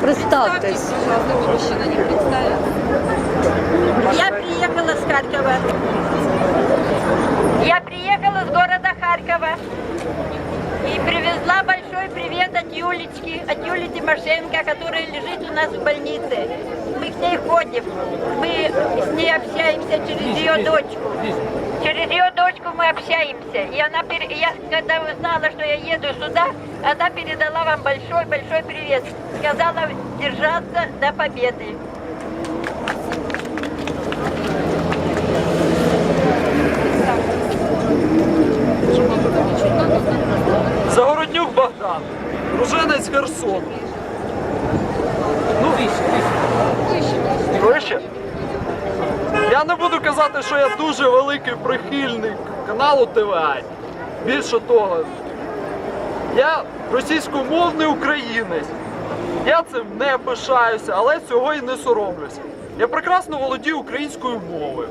Представился. Я приехала с Харькова. Я приехала с города Харькова и привезла большой привет от Юлечки, от Юли Тимошенко, которая лежит у нас в больнице. Мы к ней ходим, мы с ней общаемся через ее дочку. Через ее дочку мы общаемся. И она, я, когда узнала, что я еду сюда, она передала вам большой-большой привет. Сказала держаться до победы. Що я дуже великий прихильник каналу ТВА. Більше того, я російськомовний українець. Я цим не пишаюся, але цього і не соромлюся. Я прекрасно володію українською мовою.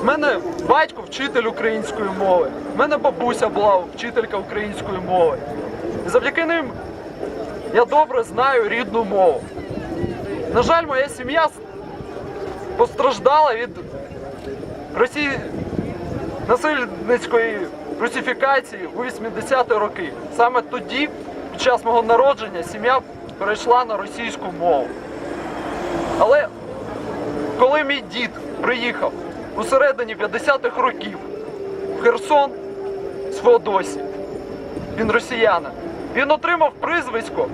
У мене батько вчитель української мови. У мене бабуся була вчителька української мови. І завдяки ним я добре знаю рідну мову. На жаль, моя сім'я постраждала від Росії... насильницької русифікації у 80-ті роки. Саме тоді, під час мого народження, сім'я перейшла на російську мову. Але коли мій дід приїхав у середині 50-х років в Херсон з Феодосії, він росіянин, він отримав прізвисько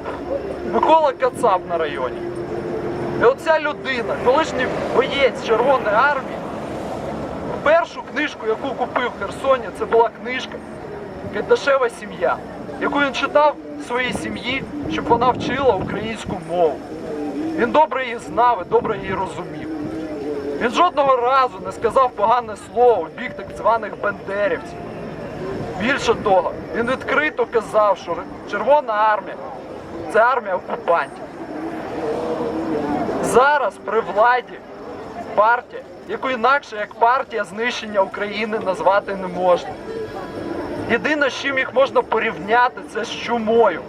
Микола Кацап на районі. І оця людина, колишній боєць Червоної армії, першу книжку, яку купив в Херсоні, це була книжка Кайдашева сім'я, яку він читав своїй сім'ї, щоб вона вчила українську мову. Він добре її знав і добре її розумів. Він жодного разу не сказав погане слово в бік так званих бендерівців. Більше того, він відкрито казав, що Червона армія це армія окупантів. Зараз при владі партія, яку інакше як партія знищення України назвати не можна. Єдине, з чим їх можна порівняти, це з чумою.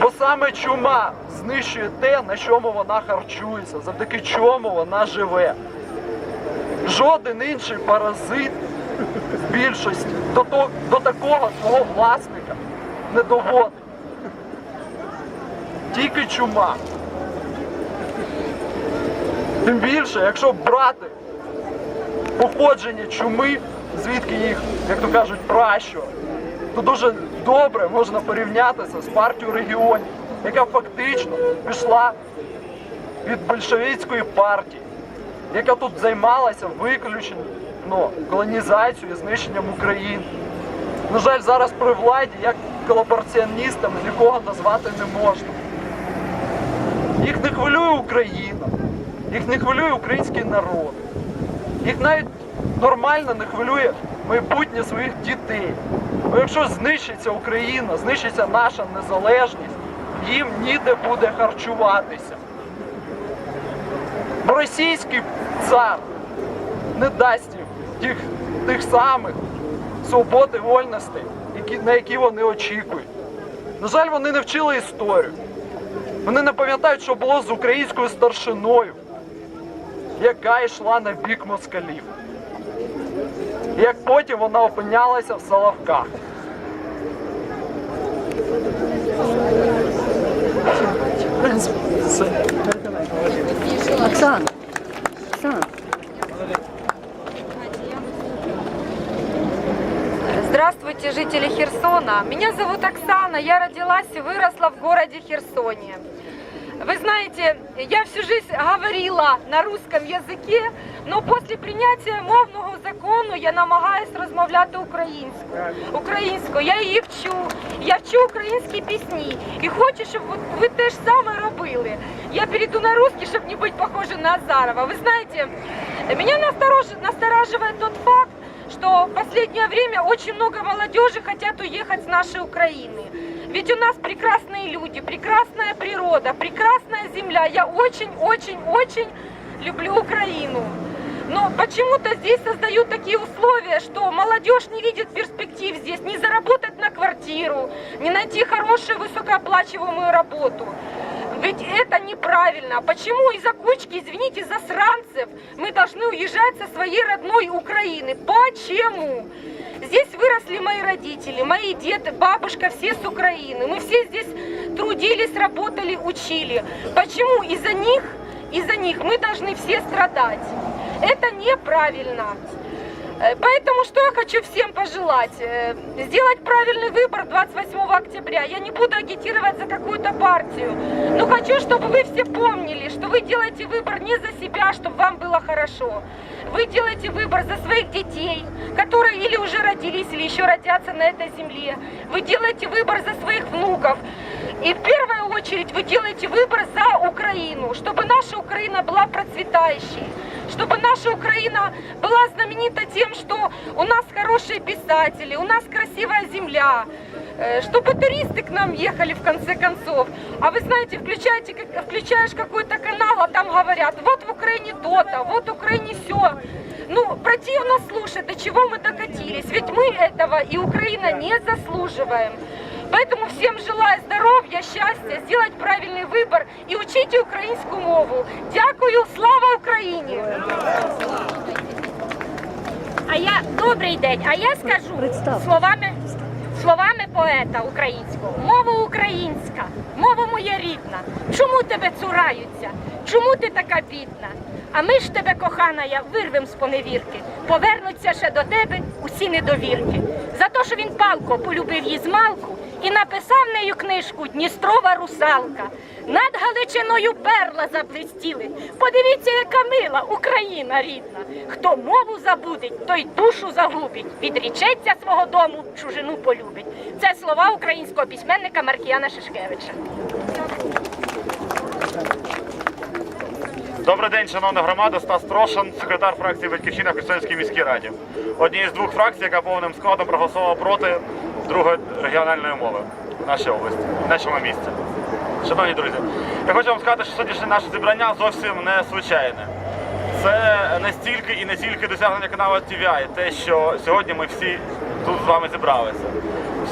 Бо саме чума знищує те, на чому вона харчується, завдяки чому вона живе. Жоден інший паразит в більшості до, то- до такого свого власника не доводить. Тільки чума. Тим більше, якщо брати походження чуми, звідки їх, як то кажуть, пращур, то дуже добре можна порівнятися з партією регіонів, яка фактично пішла від большевицької партії, яка тут займалася виключно колонізацією і знищенням України. На жаль, зараз при владі як колабораціоністами нікого назвати не можна. Їх не хвилює Україна, їх не хвилює український народ. Їх навіть нормально не хвилює майбутнє своїх дітей. Бо якщо знищиться Україна, знищиться наша незалежність, їм ніде буде харчуватися. Бо російський цар не дасть їм тих, тих самих свобод і вольностей, які, на які вони очікують. На жаль, вони не вчили історію. Вони не пам'ятають, що було з українською старшиною, яка йшла на бік москалів. І як потім вона опинялася в Соловках. Оксана. Оксана. Здравствуйте, жители Херсона. Меня зовут Оксана. Я родилась и выросла в городе Херсоне. Вы знаете, я всю жизнь говорила на русском языке, но после прийняття мовного закону я намагаюсь розмовляти українською. Українською. Я її вчу. Я вчу українські пісні. І хочу, щоб ви, ви те ж саме робили. Я перейду на русский, чтобы не быть похожей на Азарова. Вы знаете, меня насторож- настораживает тот факт, что в последнее время очень много молодежи хотят уехать с нашей Украины. Ведь у нас прекрасные люди, прекрасная природа, прекрасная земля. Я очень-очень-очень люблю Украину. Но почему-то здесь создают такие условия, что молодежь не видит перспектив здесь, не заработать на квартиру, не найти хорошую высокооплачиваемую работу. Ведь это неправильно. Почему из-за кучки, извините, засранцев мы должны уезжать со своей родной Украины? Почему? Здесь выросли мои родители, мои деды, бабушка, все с Украины. Мы все здесь трудились, работали, учили. Почему из-за них, из-за них мы должны все страдать? Это неправильно. Э, Поэтому что я хочу всем пожелать? Э, Сделать правильный выбор 28 октября. Я не буду агитировать за какую-то партию. Но хочу, чтобы вы все помнили, что вы делаете выбор не за себя, чтобы вам было хорошо. Вы делаете выбор за своих детей, которые или уже родились, или еще родятся на этой земле. Вы делаете выбор за своих внуков. И в первую очередь вы делаете выбор за Украину, чтобы наша Украина была процветающей чтобы наша Украина была знаменита тем, что у нас хорошие писатели, у нас красивая земля, э, чтобы туристы к нам ехали в конце концов. А вы знаете, включаете, как- включаешь какой-то канал, а там говорят, вот в Украине то-то, вот в Украине все. Ну, противно слушать, до чего мы докатились. Ведь мы этого и Украина не заслуживаем. Поэтому всем желаю здоров'я, щастя, сделать правильный выбор и учите українську мову. Дякую, слава Україні! А я добрий день. А я скажу Представ. словами словами поета українського. Мова українська, мова моя рідна. Чому тебе цураються? Чому ти така бідна? А ми ж тебе, кохана, я вирвем з поневірки. Повернуться ще до тебе усі недовірки. За те, що він палко полюбив її з малку і написав нею книжку Дністрова русалка. Над Галичиною перла заблистіли. Подивіться, яка мила Україна рідна. Хто мову забудить, той душу загубить. Відрічеться свого дому, чужину полюбить. Це слова українського письменника Маркіяна Шишкевича. Добрий день, шановна громада. Стас Трошин, секретар фракції Батьківщина в Херсонській міській раді. Однією з двох фракцій, яка повним складом проголосувала проти другої регіональної мови в нашій області, в нашому місті. Шановні друзі, я хочу вам сказати, що сьогоднішнє наше зібрання зовсім не звичайне. Це не стільки і не тільки досягнення каналу TVI, те, що сьогодні ми всі тут з вами зібралися.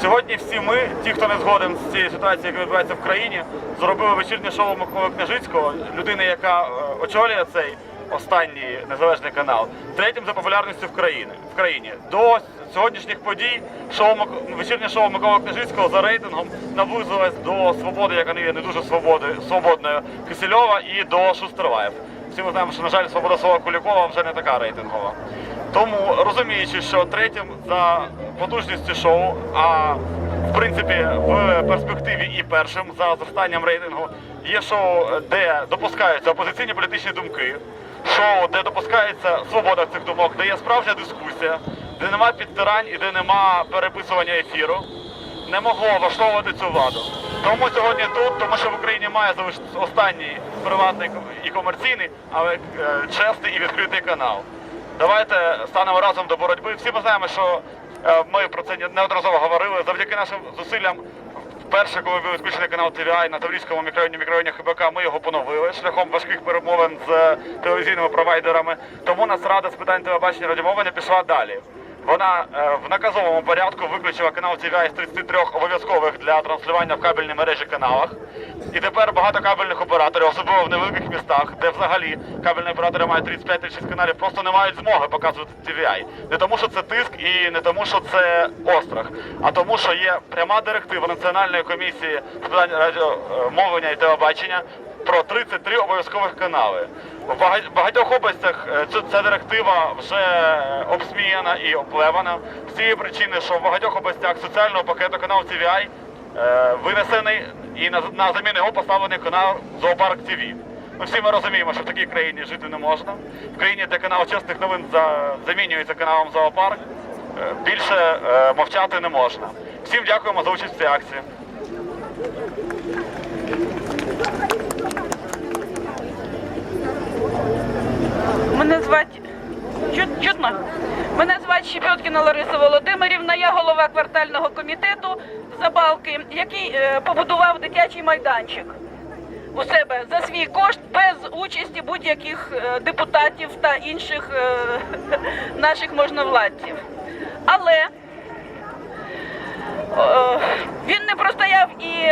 Сьогодні всі ми, ті, хто не згоден з цією ситуацією, яка відбувається в країні, зробили вечірнє шоу Миколи Княжицького, людини, яка е, очолює цей останній незалежний канал, третім за популярністю в країні. В країні. До сьогоднішніх подій шоу вечірнє шоу Миколи Княжицького за рейтингом наблизилось до свободи, яка не є не дуже свободи, свободною Кисельова і до Шустерваєв. Всі ми знаємо, що, на жаль, свобода слова Кулікова вже не така рейтингова. Тому розуміючи, що третім за потужністю шоу, а в принципі в перспективі і першим за зростанням рейтингу є шоу, де допускаються опозиційні політичні думки, шоу, де допускається свобода цих думок, де є справжня дискусія, де нема підтирань і де нема переписування ефіру не могло влаштовувати цю владу. Тому сьогодні тут, тому що в Україні має залишитися останній приватний і комерційний, але е, чесний і відкритий канал. Давайте станемо разом до боротьби. Всі ми знаємо, що е, ми про це неодноразово говорили. Завдяки нашим зусиллям, вперше, коли був відключений канал TVI на Таврійському мікрорайоні мікрорайоні ХБК, ми його поновили шляхом важких перемовин з телевізійними провайдерами. Тому нас рада з питань телебачення радіомовлення пішла далі. Вона е, в наказовому порядку виключила канал TVI з 33 обов'язкових для транслювання в кабельній мережі каналах. І тепер багато кабельних операторів, особливо в невеликих містах, де взагалі кабельні оператори мають 35-36 каналів, просто не мають змоги показувати TVI. Не тому, що це тиск і не тому, що це острах, а тому, що є пряма директива Національної комісії з питань радіомовлення і телебачення про 33 обов'язкових канали. В багатьох областях е, ця, директива вже обсміяна і оплевана з цієї причини, що в багатьох областях соціального пакету канал TVI е, винесений і на, заміну його поставлений канал Зоопарк ТВ. Ми всі ми розуміємо, що в такій країні жити не можна. В країні, де канал чесних новин за, замінюється каналом Зоопарк, е, більше е, мовчати не можна. Всім дякуємо за участь в цій акції. Мене звати чутно. Мене звати Щепеткіна Лариса Володимирівна. Я голова квартального комітету Забалки, який е, побудував дитячий майданчик. у себе за свій кошт без участі будь-яких е, депутатів та інших е, наших можновладців. Але він не простояв і.